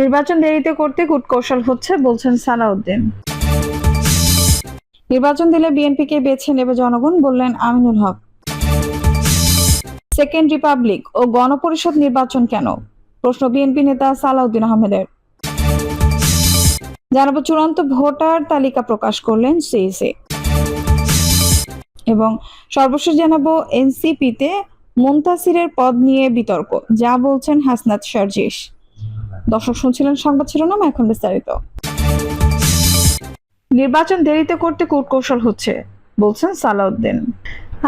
নির্বাচন দেরিতে করতে কূটকৌশল হচ্ছে, বলছেন সালাউদ্দিন। নির্বাচন দিলে বিএনপিকে বেছে নেবে জনগণ, বললেন আমিনুল হক। সেকেন্ড রিপাবলিক ও গণপরিষদ নির্বাচন কেন? প্রশ্ন বিএনপি নেতা সালাউদ্দিন আহমেদের। জানাব চূড়ান্ত ভোটার তালিকা প্রকাশ করলেন সিইসি। এবং সর্বশেষ জানাব এনসিপিতে মুনতাসিরের পদ নিয়ে বিতর্ক, যা বলছেন হাসনাত শারজিস দর্শক শুনছিলেন সংবাদ শিরোনাম, এখন বিস্তারিত। নির্বাচন দেরিতে করতে কূটকৌশল হচ্ছে, বলছেন সালাউদ্দিন।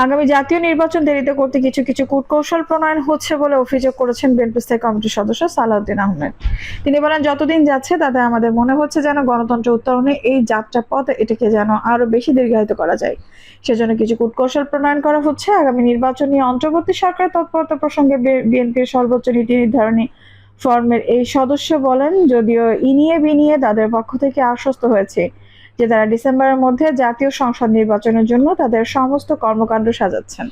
আগামী জাতীয় নির্বাচন দেরিতে করতে কিছু কিছু কূটকৌশল প্রণয়ন হচ্ছে বলে অভিযোগ করেছেন বিএনপি স্থায়ী কমিটির সদস্য সালাউদ্দিন আহমেদ। তিনি বলেন, যতদিন যাচ্ছে তাতে আমাদের মনে হচ্ছে যেন গণতন্ত্র উত্তরণে এই যাত্রা পথ এটাকে যেন আরও বেশি দীর্ঘায়িত করা যায়। সেজন্য কিছু কূটকৌশল প্রণয়ন করা হচ্ছে। আগামী নির্বাচন নিয়ে অন্তর্বর্তী সরকার তৎপরতা প্রসঙ্গে বিএনপির সর্বোচ্চ নীতি নির্ধারণী ফর্মের এই সদস্য বলেন, যদিও ইনিয়ে বিনিয়ে তাদের পক্ষ থেকে আশ্বস্ত হয়েছে যে তারা ডিসেম্বরের মধ্যে জাতীয় সংসদ নির্বাচনের জন্য তাদের সমস্ত কর্মকাণ্ড সাজাচ্ছেন।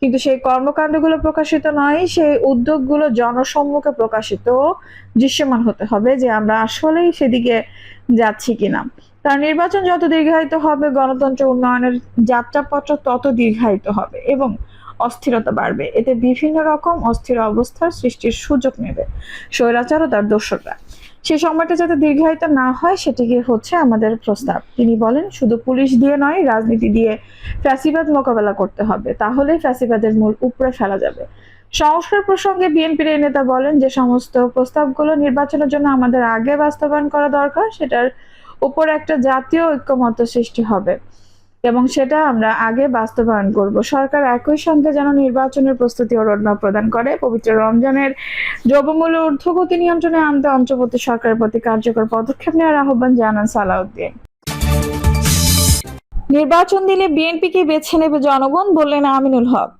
কিন্তু সেই কর্মকাণ্ডগুলো প্রকাশিত নয়, সেই উদ্যোগগুলো জনসম্মুখে প্রকাশিত দৃশ্যমান হতে হবে যে আমরা আসলেই সেদিকে যাচ্ছি কিনা। তার নির্বাচন যত দীর্ঘায়িত হবে, গণতন্ত্র উন্নয়নের যাত্রাপত্র তত দীর্ঘায়িত হবে এবং অস্থিরতা বাড়বে। এতে বিভিন্ন রকম অস্থির অবস্থার সৃষ্টির সুযোগ নেবে। স্বৈরাচার ও তার দোসররা সে সময়টা যাতে দীর্ঘায়িত না হয়, সেটিকে হচ্ছে আমাদের প্রস্তাব। তিনি বলেন, শুধু পুলিশ দিয়ে নয়, রাজনীতি দিয়ে ফ্যাসিবাদ মোকাবেলা করতে হবে। তাহলেই ফ্যাসিবাদের মূল উপরে ফেলা যাবে। সংস্কার প্রসঙ্গে বিএনপির এই নেতা বলেন যে, সমস্ত প্রস্তাবগুলো নির্বাচনের জন্য আমাদের আগে বাস্তবায়ন করা দরকার। সেটার উপর একটা জাতীয় ঐক্যমত্য সৃষ্টি হবে। এবং সেটা আমরা আগে বাস্তবায়ন করব। সরকার একই সঙ্গে যেন নির্বাচনের প্রস্তুতি ও রোডম্যাপ প্রদান করে। পবিত্র রমজানের দ্রব্যমূল্য ঊর্ধ্বগতি নিয়ন্ত্রণে আনতে অন্তর্বর্তী সরকারের প্রতি কার্যকর পদক্ষেপ নেওয়ার আহ্বান জানান সালাউদ্দিন। নির্বাচন দিলে বিএনপিকে বেছে নেবে জনগণ বললেন আমিনুল হক।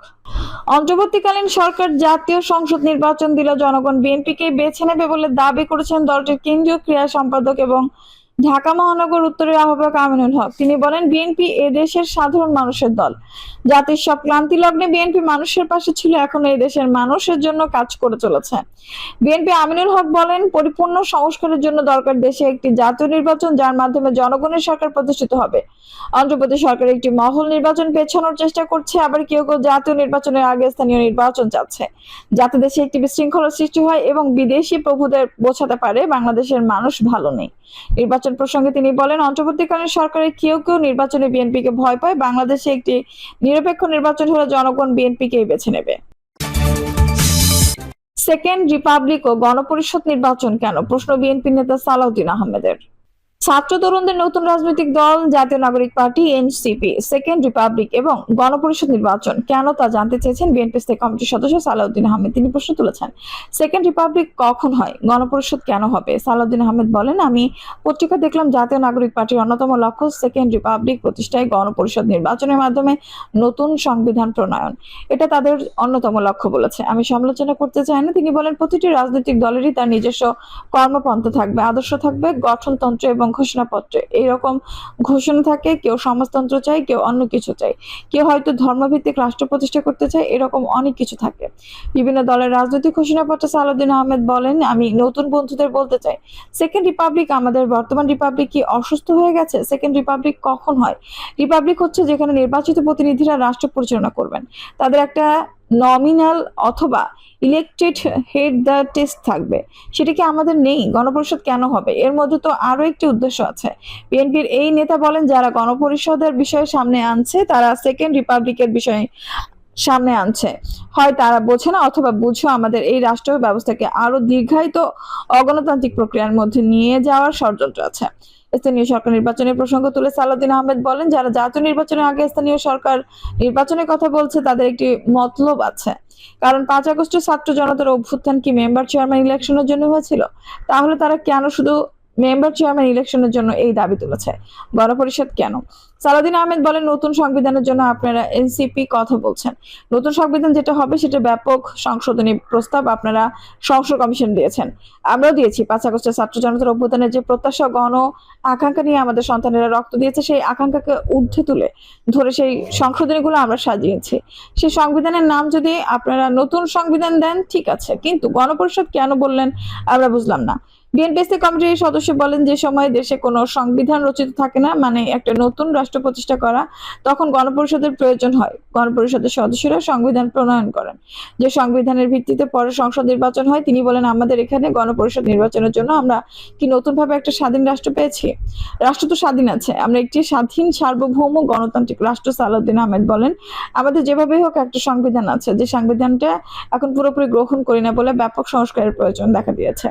অন্তর্বর্তীকালীন সরকার জাতীয় সংসদ নির্বাচন দিলে জনগণ বিএনপিকে বেছে নেবে বলে দাবি করেছেন দলটির কেন্দ্রীয় ক্রীড়া সম্পাদক এবং ঢাকা মহানগর উত্তরের আহ্বায়ক আমিনুল হক। তিনি বলেন বিএনপি এদেশের সাধারণ মানুষের দল। জাতির সব ক্লান্তি লগ্নে বিএনপি মানুষের পাশে ছিল, এখন এই দেশের মানুষের জন্য কাজ করে চলেছে। বিএনপি আমিনুল হক বলেন, পরিপূর্ণ সংস্কারের জন্য দরকার দেশে একটি জাতীয় নির্বাচন, যার মাধ্যমে জনগণের সরকার প্রতিষ্ঠিত হবে। অন্ধ্রপ্রদেশ সরকার একটি মহল নির্বাচন পেছানোর চেষ্টা করছে, আবার কেউ কেউ জাতীয় নির্বাচনের আগে স্থানীয় নির্বাচন চাচ্ছে। যাতে দেশে একটি বিশৃঙ্খলা সৃষ্টি হয় এবং বিদেশি প্রভুদের বোঝাতে পারে বাংলাদেশের মানুষ ভালো নেই। নির্বাচন প্রসঙ্গে তিনি বলেন, অন্তর্বর্তীকালীন সরকারের কেউ কেউ নির্বাচনে বিএনপি কে ভয় পায়। বাংলাদেশে একটি নিরপেক্ষ নির্বাচন হলে জনগণ বিএনপিকেই বেছে নেবে। সেকেন্ড রিপাবলিক ও গণপরিষদ নির্বাচন কেন? প্রশ্ন বিএনপি নেতা সালাউদ্দিন আহমেদের। ছাত্র তরুণদের নতুন রাজনৈতিক দল, জাতীয় নাগরিক পার্টি, এনসিপি, সেকেন্ড রিপাবলিক এবং গণপরিষদ নির্বাচন। কেন তা জানতে চেয়েছেন বিএনপি স্থায়ী কমিটির সদস্য সালাউদ্দিন আহমেদ। তিনি প্রশ্ন তুলেছেন, সেকেন্ড রিপাবলিক কখন হয়? গণপরিষদ কেন হবে? সালাউদ্দিন আহমেদ বলেন, আমি পত্রিকা দেখলাম জাতীয় নাগরিক পার্টির অন্যতম লক্ষ্য সেকেন্ড রিপাবলিক প্রতিষ্ঠায় গণপরিষদ নির্বাচনের মাধ্যমে নতুন সংবিধান প্রণয়ন। এটা তাদের অন্যতম লক্ষ্য বলেছে। আমি সমালোচনা করতে চাই না। তিনি বলেন, প্রতিটি রাজনৈতিক দলেরই তার নিজস্ব কর্মপন্থা থাকবে, আদর্শ থাকবে, গঠনতন্ত্র এবং ঘোষণাপত্রে। এরকম ঘোষণা থাকে, কেউ সমাজতন্ত্র চাই কেউ অন্য কিছু চাই কেউ হয়তো ধর্মভিত্তিক রাষ্ট্র প্রতিষ্ঠা করতে চায়, এরকম অনেক কিছু থাকে। বিভিন্ন দলের রাজনৈতিক ঘোষণাপত্র সালাউদ্দিন আহমেদ বলেন, আমি নতুন বন্ধুদের বলতে চাই। সেকেন্ড রিপাবলিক আমাদের বর্তমান রিপাবলিক কি অসুস্থ হয়ে গেছে? সেকেন্ড রিপাবলিক কখন হয়? রিপাবলিক হচ্ছে যেখানে নির্বাচিত প্রতিনিধিরা রাষ্ট্র পরিচালনা করবেন। তাদের একটা নমিনাল অথবা ইলেকটেড হেড দ্য টেস্ট থাকবে। সেটা কি আমাদের নেই? গণপরিষদ কেন হবে? এর মধ্যে তো আরও একটি উদ্দেশ্য আছে। বিএনপির এই নেতা বলেন, যারা গণপরিষদের বিষয়ে সামনে আনছে, তারা সেকেন্ড রিপাবলিকের বিষয়ে সামনে আনছে। হয় তারা বোঝে না, অথবা বুঝো আমাদের এই রাষ্ট্র ব্যবস্থাকে আরও দীর্ঘায়িত অগণতান্ত্রিক প্রক্রিয়ার মধ্যে নিয়ে যাওয়ার ষড়যন্ত্র আছে। স্থানীয় সরকার নির্বাচনের প্রসঙ্গ তুলে সালাউদ্দিন আহমেদ বলেন, যারা জাতীয় নির্বাচনের আগে স্থানীয় সরকার নির্বাচনের কথা বলছে, তাদের একটি মতলব আছে। কারণ পাঁচ আগস্ট ছাত্র জনতার অভ্যুত্থান কি মেম্বার চেয়ারম্যান ইলেকশনের জন্য হয়েছিল? তাহলে তারা কেন শুধু মেম্বার চেয়ারম্যান ইলেকশনের জন্য এই দাবি তুলেছে। গণপরিষদ কেন? সালাদিন আহমেদ বলেন, নতুন সংবিধানের জন্য আপনারা এনসিপি কথা বলছেন। নতুন সংবিধান যেটা হবে সেটা ব্যাপক সংশোধনী প্রস্তাব আপনারা সংসদ কমিশন দিয়েছেন। আমরাও দিয়েছি, পাঁচ আগস্টের ছাত্র জনতার অভ্যুত্থানের যে প্রত্যাশা, গণ আকাঙ্ক্ষা নিয়ে আমাদের সন্তানেরা রক্ত দিয়েছে, সেই আকাঙ্ক্ষাকে ঊর্ধ্বে তুলে ধরে সেই সংশোধনীগুলো আমরা সাজিয়েছি। সেই সংবিধানের নাম যদি আপনারা নতুন সংবিধান দেন, ঠিক আছে। কিন্তু গণপরিষদ কেন বললেন, আমরা বুঝলাম না। বিএনপিএসসি কমিটির সদস্য বলেন যে সময় দেশে কোনো সংবিধান রচিত থাকে না মানে একটা নতুন রাষ্ট্র প্রতিষ্ঠা করা, তখন গণপরিষদের প্রয়োজন হয়। গণপরিষদের সদস্যরা সংবিধান প্রণয়ন করেন। যে সংবিধানের ভিত্তিতে পরে সংসদ নির্বাচন হয়, তিনি বলেন, আমাদের এখানে গণপরিষদ নির্বাচনের জন্য আমরা কি নতুনভাবে একটা স্বাধীন রাষ্ট্র পেয়েছি? রাষ্ট্র তো স্বাধীন আছে। আমরা একটি স্বাধীন, সার্বভৌম গণতান্ত্রিক রাষ্ট্র, সালাউদ্দিন আহমেদ বলেন। আমাদের যেভাবেই হোক একটা সংবিধান আছে। যে সংবিধানটা এখন পুরোপুরি গ্রহণ করি না বলে ব্যাপক সংস্কারের প্রয়োজন দেখা দিয়েছে।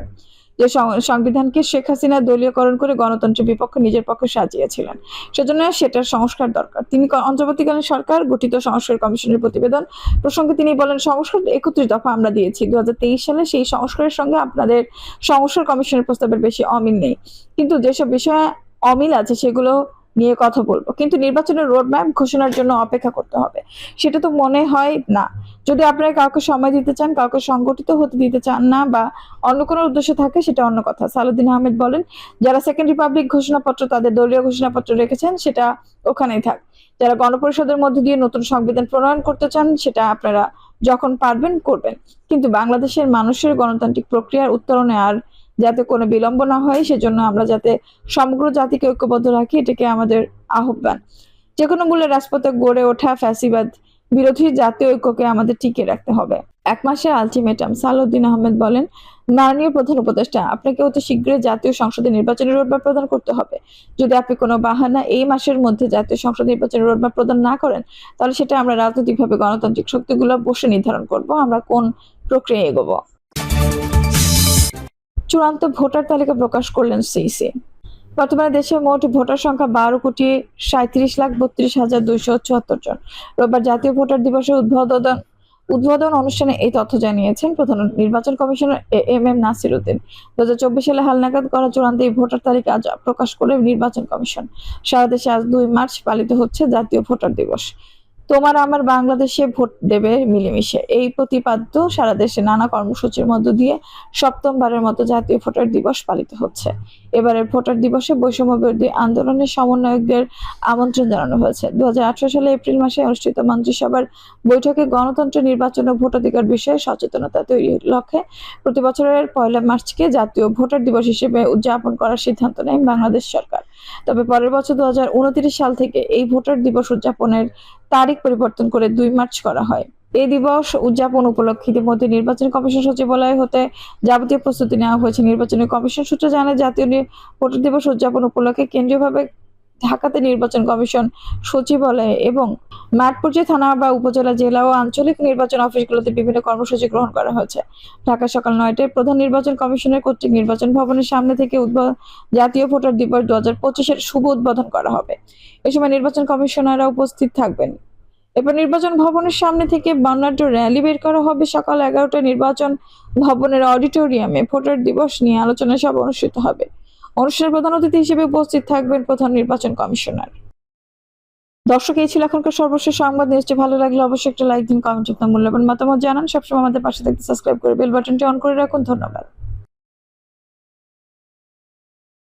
যে সংবিধানকে শেখ হাসিনা দলীয়করণ করে গণতন্ত্রের বিপক্ষে নিজের পক্ষে সাজিয়েছিলেন। সেজন্য সেটার সংস্কার দরকার। তিনি অন্তর্বর্তীকালীন সরকার, গঠিত সংস্কার কমিশনের প্রতিবেদন প্রসঙ্গে তিনি বলেন, সংস্কার একত্রিশ দফা আমরা দিয়েছি। দু হাজার তেইশ সালে সেই সংস্কারের সঙ্গে আপনাদের সংস্কার কমিশনের প্রস্তাবের বেশি অমিল নেই। কিন্তু যেসব বিষয়ে অমিল আছে সেগুলো নিয়ে কথা বলব। কিন্তু নির্বাচনের রোড ম্যাপ ঘোষণার জন্য অপেক্ষা করতে হবে। সেটা তো মনে হয় না। যদি আপনারা কাউকে সময় দিতে চান, কাউকে সংগঠিত হতে দিতে চান না বা অন্য কোনো উদ্দেশ্য থাকে, সেটা অন্য কথা। সালুদ্দিন আহমেদ বলেন, যারা সেকেন্ড রিপাবলিক ঘোষণাপত্র, তাদের দলীয় ঘোষণাপত্র রেখেছেন, সেটা ওখানেই থাক। যারা গণপরিষদের মধ্যে দিয়ে নতুন সংবিধান প্রণয়ন করতে চান, সেটা আপনারা যখন পারবেন, করবেন। কিন্তু বাংলাদেশের মানুষের গণতান্ত্রিক প্রক্রিয়ার উত্তরণে আর যাতে কোনো বিলম্ব না হয়, সেজন্য আমরা যাতে সমগ্র জাতিকে ঐক্যবদ্ধ রাখি, এটাকে আমাদের আহ্বান। যে কোনো মূল্যে রাজপথে গড়ে ওঠা ফ্যাসিবাদ বিরোধী জাতীয় ঐক্যকে আমাদের টিকিয়ে রাখতে হবে। এক মাসের আলটিমেটাম, সালাউদ্দিন আহমেদ বলেন মাননীয় প্রধান উপদেষ্টা, আপনাকে অতি শীঘ্রই জাতীয় সংসদে নির্বাচনের রোডম্যাপ প্রদান করতে হবে। যদি আপনি কোনো বাহানা এই মাসের মধ্যে জাতীয় সংসদ নির্বাচনের রোডম্যাপ প্রদান না করেন, তাহলে সেটা আমরা রাজনৈতিকভাবে গণতান্ত্রিক শক্তিগুলো বসে নির্ধারণ করব। আমরা কোন প্রক্রিয়া এগোবো? চূড়ান্ত ভোটার তালিকা প্রকাশ করলেন সিইসি। বর্তমানে দেশে মোট ভোটার সংখ্যা বারো কোটি সাঁত্রিশ লাখ বত্রিশ হাজার দুইশো চুয়াত্তর জন। রোববার জাতীয় ভোটার দিবসের উদ্বোধন উদ্বোধন অনুষ্ঠানে এই তথ্য জানিয়েছেন প্রধান নির্বাচন commissioner M M Nasir Uddin. দু হাজার চব্বিশ সালে হালনাগাদ করা চূড়ান্ত এই ভোটার তালিকা আজ প্রকাশ করে নির্বাচন কমিশন। সারা দেশে আজ দুই মার্চ পালিত হচ্ছে জাতীয় ভোটার দিবস। তোমার আমার বাংলাদেশে ভোট দেবে মিলেমিশে। এই প্রতিপাদ্য সারা দেশে নানা কর্মসূচির মধ্য দিয়ে সপ্তমবারের মতো জাতীয় ভোটার দিবস পালিত হচ্ছে। এবারের ভোটার দিবসে বৈষম্য বিরোধী আন্দোলনের সমন্বয়কদের আমন্ত্রণ জানানো হয়েছে। দু সালে এপ্রিল মাসে অনুষ্ঠিত মন্ত্রিসভার বৈঠকে গণতন্ত্র, নির্বাচন ও ভোটাধিকার বিষয়ে সচেতনতা তৈরির লক্ষ্যে প্রতি বছরের পয়লা মার্চকে জাতীয় ভোটার দিবস হিসেবে উদযাপন করার সিদ্ধান্ত নেয় বাংলাদেশ সরকার। তবে পরের বছর দু হাজার উনত্রিশ সাল থেকে এই ভোটার দিবস উদযাপনের তারিখ পরিবর্তন করে দুই মার্চ করা হয়। এই দিবস উদযাপন উপলক্ষে ইতিমধ্যে নির্বাচন কমিশন সচিবালয় হতে যাবতীয় প্রস্তুতি নেওয়া হয়েছে। নির্বাচনী কমিশন সূত্রে জানায় জাতীয় ভোটার দিবস উদযাপন উপলক্ষে কেন্দ্রীয়ভাবে ঢাকাতে নির্বাচন কমিশন সচিবালয়ে এবং মাঠ থানা বা উপজেলা জেলা ও আঞ্চলিক নির্বাচন অফিসগুলোতে বিভিন্ন কর্মসূচি গ্রহণ করা হয়েছে। ঢাকা সকাল নয়টায় প্রধান নির্বাচন কমিশনের কর্তৃক নির্বাচন ভবনের সামনে থেকে জাতীয় ভোটার দিবস দু হাজার পঁচিশের শুভ উদ্বোধন করা হবে। এ সময় নির্বাচন কমিশনাররা উপস্থিত থাকবেন। এরপর নির্বাচন ভবনের সামনে থেকে বর্ণাঢ্য র্যালি বের করা হবে। সকাল এগারোটায় নির্বাচন ভবনের অডিটোরিয়ামে ভোটার দিবস নিয়ে আলোচনা সভা অনুষ্ঠিত হবে। অনুষ্ঠানের প্রধান অতিথি হিসেবে উপস্থিত থাকবেন প্রধান নির্বাচন কমিশনার। দর্শক, এই ছিল এখনকার সর্বশেষ সংবাদ। নিশ্চয়ই ভালো লাগলে অবশ্যই একটা লাইক দিন, কমেন্ট মূল্যবান মতামত জানান। সবসময় আমাদের পাশে থাকতে সাবস্ক্রাইব করে বেল বাটনটি অন করে রাখুন। ধন্যবাদ।